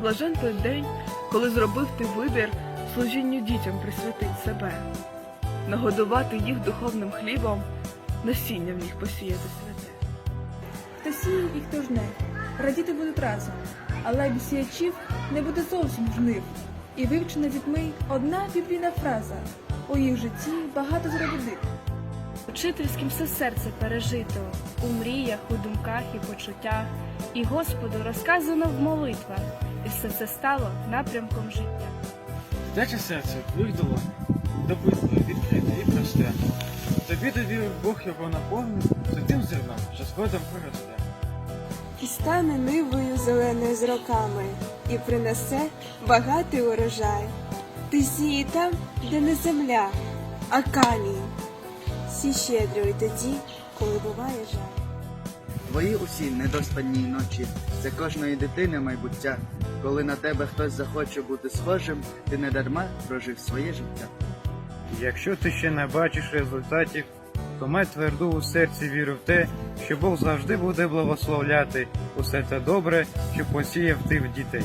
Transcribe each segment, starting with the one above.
Блажен той день, коли зробив ти вибір служінню дітям присвятить себе, нагодувати їх духовним хлібом, насіння в них посіяти святе. Хто сіє і хто жне, радіти будуть разом, але без сіячів не буде зовсім жнив. І вивчена дітьми одна біблійна фраза у їх житті багато зробити. Учительським все серце пережито у мріях, у думках і почуттях, і Господу розказано в молитвах, і все це стало напрямком життя. Дитяче серце в твоїх долонях, відкрите і просте. Тобі довірив Бог його наповнив святим зерном, що згодом проросте. і стане нивою зеленою з роками, і принесе багатий урожай. Ти сіє там, де не земля, а камінь. Сі щедро тоді, коли буває жаль. Твої усі недоспані ночі це кожної дитини майбуття. Коли на тебе хтось захоче бути схожим, ти не дарма прожив своє життя. Якщо ти ще не бачиш результатів, то май тверду у серці віру в те, що Бог завжди буде благословляти усе те добре, що посіяв ти в дітей.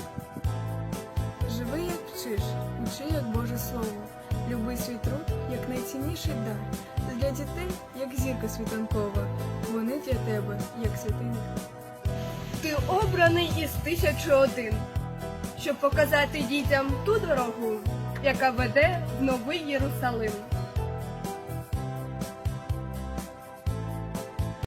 Живи, як вчиш, вчи, як Боже Слово. Люби свій труд, як найцінніший дар. Для дітей, як зірка світанкова. Вони для тебе, як святиня. Ти обраний із тисячі один, щоб показати дітям ту дорогу, яка веде в новий Єрусалим.